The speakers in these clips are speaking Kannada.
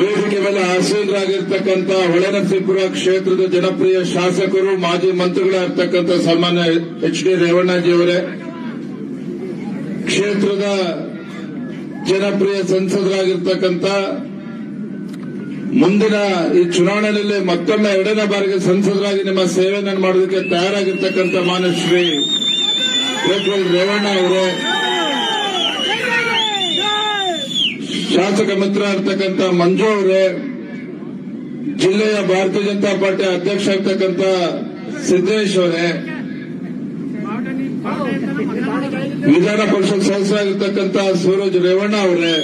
ವೇದಿಕೆ ಮೇಲೆ ಆಸೀನರಾಗಿರ್ತಕ್ಕಂಥ ಹೊಳೆನರಸೀಪುರ ಕ್ಷೇತ್ರದ ಜನಪ್ರಿಯ ಶಾಸಕರು, ಮಾಜಿ ಮಂತ್ರಿಗಳಾಗಿರ್ತಕ್ಕಂಥ ಸನ್ಮಾನ್ಯ ಎಚ್ ಡಿ ರೇವಣ್ಣಜಿ ಅವರೇ, ಕ್ಷೇತ್ರದ ಜನಪ್ರಿಯ ಸಂಸದರಾಗಿರ್ತಕ್ಕಂಥ ಮುಂದಿನ ಈ ಚುನಾವಣೆಯಲ್ಲಿ ಮತ್ತೊಮ್ಮೆ ಎರಡನೇ ಬಾರಿಗೆ ಸಂಸದರಾಗಿ ನಿಮ್ಮ ಸೇವೆಯನ್ನು ಮಾಡೋದಕ್ಕೆ ತಯಾರಾಗಿರ್ತಕ್ಕಂಥ ಮಾನ್ಯ ಶ್ರೀ ರೇವಣ್ಣ ಅವರೇ. ಶಾಸಕ ಮಿತ್ರ ಇರ್ತಕ್ಕಂಥ ಮಂಜು ಅವರೇ, ಜಿಲ್ಲೆಯ ಭಾರತೀಯ ಜನತಾ ಪಾರ್ಟಿ ಅಧ್ಯಕ್ಷ ಇರ್ತಕ್ಕಂಥ ಸಿದ್ದೇಶ್ ಅವರೇ, ವಿಧಾನ ಪರಿಷತ್ ಸದಸ್ಯರಾಗಿರ್ತಕ್ಕಂಥ ಸೂರಜ್ ರೇವಣ್ಣ ಅವರೇ,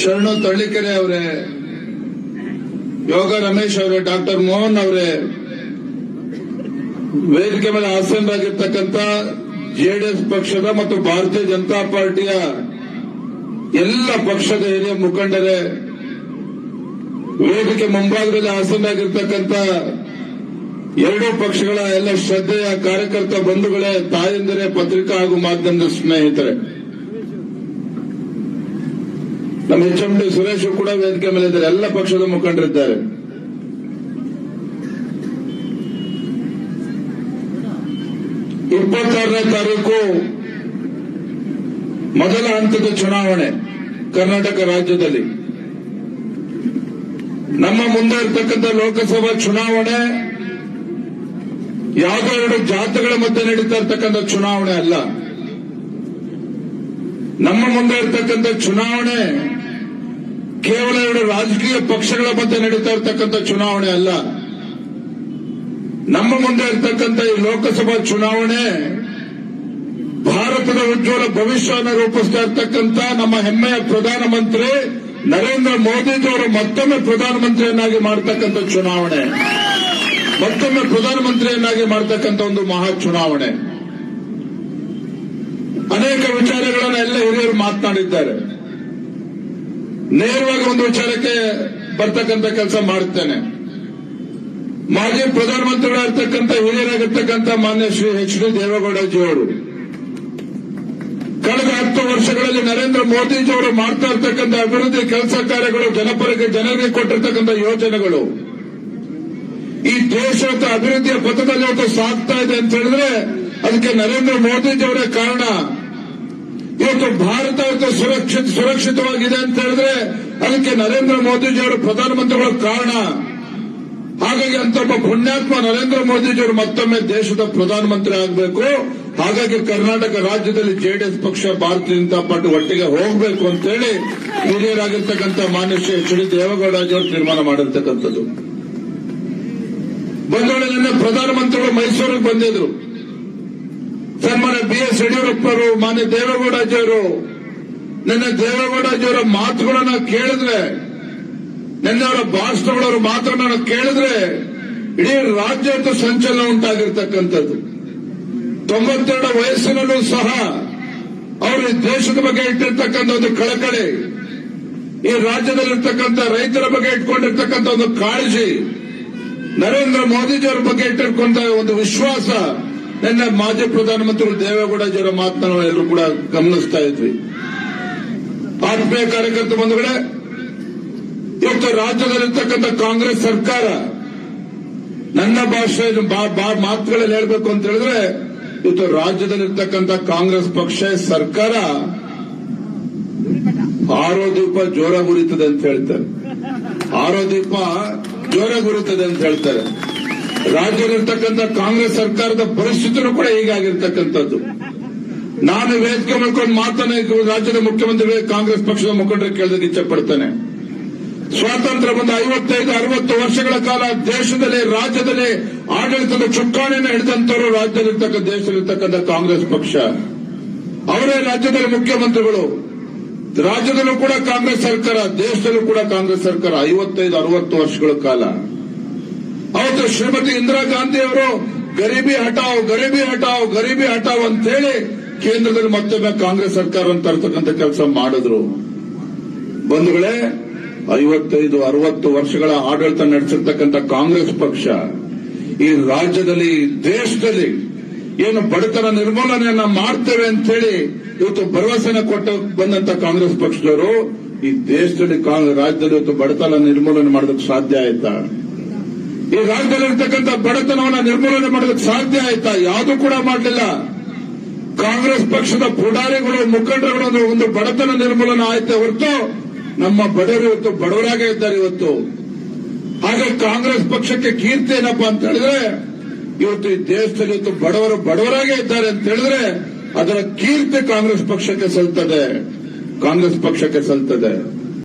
ಶರಣು ತಳ್ಳಿಕೆರೆ ಅವರೇ, ಯೋಗ ರಮೇಶ್ ಅವರೇ, ಡಾಕ್ಟರ್ ಮೋಹನ್ ಅವರೇ, ವೇದಿಕೆ ಮೇಲೆ ಆಸೀನರಾಗಿರ್ತಕ್ಕಂಥ ಜೆಡಿಎಸ್ ಪಕ್ಷದ ಮತ್ತು ಭಾರತೀಯ ಜನತಾ ಪಾರ್ಟಿಯ ಎಲ್ಲ ಪಕ್ಷದ ಹಿರಿಯ ಮುಖಂಡರೇ, ವೇದಿಕೆ ಮುಂಭಾಗದಲ್ಲಿ ಆಸೀನರಾಗಿರ್ತಕ್ಕಂಥ ಎರಡೂ ಪಕ್ಷಗಳ ಎಲ್ಲ ಶ್ರದ್ಧೆಯ ಕಾರ್ಯಕರ್ತ ಬಂಧುಗಳೇ, ತಾಯಂದಿರೇ, ಪತ್ರಿಕಾ ಹಾಗೂ ಮಾಧ್ಯಮದ ಸ್ನೇಹಿತರೆ. ನಮ್ಮ ಎಚ್ ಎಂ ಡಿ ಸುರೇಶ್ ಕೂಡ ವೇದಿಕೆ ಮೇಲೆ ಇದ್ದಾರೆ. ಎಲ್ಲ ಪಕ್ಷದ ಮುಖಂಡರಿದ್ದಾರೆ. ಇಪ್ಪತ್ತಾರನೇ ತಾರೀಕು ಮೊದಲ ಹಂತದ ಚುನಾವಣೆ ಕರ್ನಾಟಕ ರಾಜ್ಯದಲ್ಲಿ. ನಮ್ಮ ಮುಂದೆ ಇರತಕ್ಕಂಥ ಲೋಕಸಭಾ ಚುನಾವಣೆ ಯಾವುದೋ ಎರಡು ಜಾತಿಗಳ ಮಧ್ಯೆ ನಡೀತಾ ಇರತಕ್ಕಂಥ ಚುನಾವಣೆ ಅಲ್ಲ. ನಮ್ಮ ಮುಂದೆ ಇರತಕ್ಕಂಥ ಚುನಾವಣೆ ಕೇವಲ ಎರಡು ರಾಜಕೀಯ ಪಕ್ಷಗಳ ಮಧ್ಯೆ ನಡೀತಾ ಇರತಕ್ಕಂಥ ಚುನಾವಣೆ ಅಲ್ಲ. ನಮ್ಮ ಮುಂದೆ ಇರತಕ್ಕಂಥ ಈ ಲೋಕಸಭಾ ಚುನಾವಣೆ ಭಾರತದ ಉಜ್ವಲ ಭವಿಷ್ಯವನ್ನು ರೂಪಿಸ್ತಾ ಇರ್ತಕ್ಕಂಥ ನಮ್ಮ ಹೆಮ್ಮೆಯ ಪ್ರಧಾನಮಂತ್ರಿ ನರೇಂದ್ರ ಮೋದಿಜಿಯವರು ಮತ್ತೊಮ್ಮೆ ಪ್ರಧಾನಮಂತ್ರಿಯನ್ನಾಗಿ ಮಾಡತಕ್ಕಂಥ ಚುನಾವಣೆ. ಮತ್ತೊಮ್ಮೆ ಪ್ರಧಾನಮಂತ್ರಿಯನ್ನಾಗಿ ಮಾಡತಕ್ಕಂಥ ಒಂದು ಮಹಾ ಚುನಾವಣೆ. ಅನೇಕ ವಿಚಾರಗಳನ್ನು ಎಲ್ಲ ಹಿರಿಯರು ಮಾತನಾಡಿದ್ದಾರೆ. ನೇರವಾಗಿ ಒಂದು ವಿಚಾರಕ್ಕೆ ಬರ್ತಕ್ಕಂಥ ಕೆಲಸ ಮಾಡುತ್ತೇನೆ ಮಾಜಿ ಪ್ರಧಾನಮಂತ್ರಿಗಳಾಗಿರ್ತಕ್ಕಂಥ ಹಿರಿಯರಾಗಿರ್ತಕ್ಕಂಥ ಮಾನ್ಯ ಶ್ರೀ ಎಚ್ ಡಿ ದೇವೇಗೌಡಜಿ ಅವರು ಕಳೆದ ಹತ್ತು ವರ್ಷಗಳಲ್ಲಿ ನರೇಂದ್ರ ಮೋದಿಜಿ ಅವರು ಮಾಡ್ತಾ ಇರ್ತಕ್ಕಂಥ ಅಭಿವೃದ್ಧಿ ಕೆಲಸ ಕಾರ್ಯಗಳು ಜನಪರಿಗೆ ಜನರಿಗೆ ಕೊಟ್ಟಿರ್ತಕ್ಕಂಥ ಯೋಜನೆಗಳು. ಈ ದೇಶ ಅಭಿವೃದ್ಧಿಯ ಪಥದಲ್ಲಿ ಇವತ್ತು ಸಾಗ್ತಾ ಇದೆ ಅಂತ ಹೇಳಿದ್ರೆ ಅದಕ್ಕೆ ನರೇಂದ್ರ ಮೋದಿಜಿ ಅವರೇ ಕಾರಣ. ಇವತ್ತು ಭಾರತ ಸುರಕ್ಷಿತ, ಸುರಕ್ಷಿತವಾಗಿದೆ ಅಂತ ಹೇಳಿದ್ರೆ ಅದಕ್ಕೆ ನರೇಂದ್ರ ಮೋದಿಜಿ ಅವರು ಪ್ರಧಾನಮಂತ್ರಿಗಳ ಕಾರಣ. ಹಾಗಾಗಿ ಅಂತ ಪುಣ್ಯಾತ್ಮ ನರೇಂದ್ರ ಮೋದಿಜಿ ಅವರು ಮತ್ತೊಮ್ಮೆ ದೇಶದ ಪ್ರಧಾನಮಂತ್ರಿ ಆಗಬೇಕು. ಹಾಗಾಗಿ ಕರ್ನಾಟಕ ರಾಜ್ಯದಲ್ಲಿ ಜೆಡಿಎಸ್ ಪಕ್ಷ, ಭಾರತೀಯ ಜನತಾ ಪಾರ್ಟಿ ಒಟ್ಟಿಗೆ ಹೋಗಬೇಕು ಅಂತೇಳಿ ಹಿರಿಯರಾಗಿರ್ತಕ್ಕಂಥ ಮಾನ್ಯ ಶ್ರೀ ಎಚ್ ಡಿ ಅವರು ತೀರ್ಮಾನ ಮಾಡಿರ್ತಕ್ಕಂಥದ್ದು. ಬಂದೊಳಗೆ ನಿನ್ನೆ ಪ್ರಧಾನಮಂತ್ರಿಗಳು ಮೈಸೂರಿಗೆ ಬಂದಿದ್ರು. ಸನ್ಮಾನ್ಯ ಬಿ ಎಸ್ ಯಡಿಯೂರಪ್ಪರು, ಮಾನ್ಯ ನನ್ನ ದೇವೇಗೌಡ ದೇವೇಗೌಡಜಿಯವರ ಮಾತುಗಳನ್ನ ಕೇಳಿದ್ರೆ, ನಿನ್ನೆ ಅವರ ಭಾಷಣಗಳವರ ಮಾತುಗಳನ್ನ ಕೇಳಿದ್ರೆ, ಇಡೀ ರಾಜ್ಯದ ಸಂಚಲನ ಉಂಟಾಗಿರ್ತಕ್ಕಂಥದ್ದು. ತೊಂಬತ್ತೆರಡು ವಯಸ್ಸಿನಲ್ಲೂ ಸಹ ಅವರು ದೇಶದ ಬಗ್ಗೆ ಇಟ್ಟಿರ್ತಕ್ಕಂಥ ಒಂದು ಕಳಕಳಿ, ಈ ರಾಜ್ಯದಲ್ಲಿರ್ತಕ್ಕಂಥ ರೈತರ ಬಗ್ಗೆ ಇಟ್ಕೊಂಡಿರ್ತಕ್ಕಂಥ ಒಂದು ಕಾಳಜಿ, ನರೇಂದ್ರ ಮೋದಿಜಿಯವರ ಬಗ್ಗೆ ಇಟ್ಟಿರ್ಕೊಂತ ಒಂದು ವಿಶ್ವಾಸ, ನಿನ್ನೆ ಮಾಜಿ ಪ್ರಧಾನಮಂತ್ರಿ ದೇವೇಗೌಡಜಿಯವರ ಮಾತನ್ನ ಮಾತನ್ನು ಎಲ್ಲರೂ ಕೂಡ ಗಮನಿಸ್ತಾ ಇದ್ವಿ. ಆತ್ಮೀಯ ಕಾರ್ಯಕರ್ತ ಬಂಧುಗಳೇ, ಇವತ್ತು ರಾಜ್ಯದಲ್ಲಿರ್ತಕ್ಕಂಥ ಕಾಂಗ್ರೆಸ್ ಸರ್ಕಾರ, ನನ್ನ ಭಾಷೆ ಮಾತುಗಳಲ್ಲಿ ಹೇಳಬೇಕು ಅಂತ ಹೇಳಿದ್ರೆ ಇವತ್ತು ರಾಜ್ಯದಲ್ಲಿರ್ತಕ್ಕಂಥ ಕಾಂಗ್ರೆಸ್ ಪಕ್ಷ ಸರ್ಕಾರ ಆರೋ ದೀಪ ಜೋರ ಗುರಿತದೆ ಅಂತ ಹೇಳ್ತಾರೆ. ಆರೋ ದೀಪ ಜೋರ ಉರಿತದೆ ಅಂತ ಹೇಳ್ತಾರೆ. ರಾಜ್ಯದಲ್ಲಿರ್ತಕ್ಕಂಥ ಕಾಂಗ್ರೆಸ್ ಸರ್ಕಾರದ ಪರಿಸ್ಥಿತಿನೂ ಕೂಡ ಹೀಗಾಗಿರ್ತಕ್ಕಂಥದ್ದು ನಾನು ವೇದಿಕೆ ಮಾಡ್ಕೊಂಡು ಮಾತನಾಡಿ ರಾಜ್ಯದ ಮುಖ್ಯಮಂತ್ರಿಗಳಿಗೆ ಕಾಂಗ್ರೆಸ್ ಪಕ್ಷದ ಮುಖಂಡರಿಗೆ ಕೇಳೋದಕ್ಕೆ ಇಚ್ಛೆ ಪಡ್ತೇನೆ. ಸ್ವಾತಂತ್ರ್ಯ ಬಂದ ಐವತ್ತೈದು, ಅರವತ್ತು ವರ್ಷಗಳ ಕಾಲ ದೇಶದಲ್ಲಿ, ರಾಜ್ಯದಲ್ಲಿ ಆಡಳಿತದ ಚುಕ್ಕಾಣಿಯನ್ನು ಹಿಡಿದಂತವರು ರಾಜ್ಯದಲ್ಲಿರ್ತಕ್ಕ ದೇಶದಲ್ಲಿರ್ತಕ್ಕಂಥ ಕಾಂಗ್ರೆಸ್ ಪಕ್ಷ. ಅವರೇ ರಾಜ್ಯದಲ್ಲಿ ಮುಖ್ಯಮಂತ್ರಿಗಳು. ರಾಜ್ಯದಲ್ಲೂ ಕೂಡ ಕಾಂಗ್ರೆಸ್ ಸರ್ಕಾರ, ದೇಶದಲ್ಲೂ ಕೂಡ ಕಾಂಗ್ರೆಸ್ ಸರ್ಕಾರ ಐವತ್ತೈದು, ಅರವತ್ತು ವರ್ಷಗಳ ಕಾಲ. ಅವತ್ತು ಶ್ರೀಮತಿ ಇಂದಿರಾ ಗಾಂಧಿ ಅವರು ಗರೀಬಿ ಹಟಾವ್ ಗರೀಬಿ ಹಟಾವ್ ಗರೀಬಿ ಹಟಾವ್ ಅಂತ ಹೇಳಿ ಕೇಂದ್ರದಲ್ಲಿ ಮತ್ತೊಮ್ಮೆ ಕಾಂಗ್ರೆಸ್ ಸರ್ಕಾರವನ್ನು ತರ್ತಕ್ಕಂಥ ಕೆಲಸ ಮಾಡಿದ್ರು. ಬಂಧುಗಳೇ ಐವತ್ತೈದು, ಅರವತ್ತು ವರ್ಷಗಳ ಆಡಳಿತ ನಡೆಸಿರ್ತಕ್ಕಂಥ ಕಾಂಗ್ರೆಸ್ ಪಕ್ಷ ಈ ರಾಜ್ಯದಲ್ಲಿ, ದೇಶದಲ್ಲಿ ಏನು ಬಡತನ ನಿರ್ಮೂಲನೆಯನ್ನ ಮಾಡ್ತೇವೆ ಅಂತ ಹೇಳಿ ಇವತ್ತು ಭರವಸೆನ ಕೊಟ್ಟು ಬಂದಂತ ಕಾಂಗ್ರೆಸ್ ಪಕ್ಷದವರು, ಈ ದೇಶದಲ್ಲಿ ರಾಜ್ಯದಲ್ಲಿ ಇವತ್ತು ಬಡತನ ನಿರ್ಮೂಲನೆ ಮಾಡೋದಕ್ಕೆ ಸಾಧ್ಯ ಆಯ್ತಾ? ಈ ರಾಜ್ಯದಲ್ಲಿ ಇರ್ತಕ್ಕಂಥ ಬಡತನವನ್ನ ನಿರ್ಮೂಲನೆ ಮಾಡೋದಕ್ಕೆ ಸಾಧ್ಯ ಆಯ್ತಾ? ಯಾವುದು ಕೂಡ ಮಾಡಲಿಲ್ಲ. ಕಾಂಗ್ರೆಸ್ ಪಕ್ಷದ ಪುಡಾರಿಗಳು, ಮುಖಂಡರುಗಳು ಒಂದು ಬಡತನ ನಿರ್ಮೂಲನೆ ಆಯ್ತೆ ಹೊರತು ನಮ್ಮ ಬಡವರು ಇವತ್ತು ಬಡವರಾಗೇ ಇದ್ದಾರೆ ಇವತ್ತು. ಹಾಗೆ ಕಾಂಗ್ರೆಸ್ ಪಕ್ಷಕ್ಕೆ ಕೀರ್ತಿ ಏನಪ್ಪಾ ಅಂತ ಹೇಳಿದ್ರೆ, ಇವತ್ತು ಈ ದೇಶದಲ್ಲಿ ಇವತ್ತು ಬಡವರು ಬಡವರಾಗೇ ಇದ್ದಾರೆ ಅಂತ ಹೇಳಿದ್ರೆ, ಅದರ ಕೀರ್ತಿ ಕಾಂಗ್ರೆಸ್ ಪಕ್ಷಕ್ಕೆ ಸಲ್ತದೆ. ಕಾಂಗ್ರೆಸ್ ಪಕ್ಷಕ್ಕೆ ಸಲ್ತದೆ.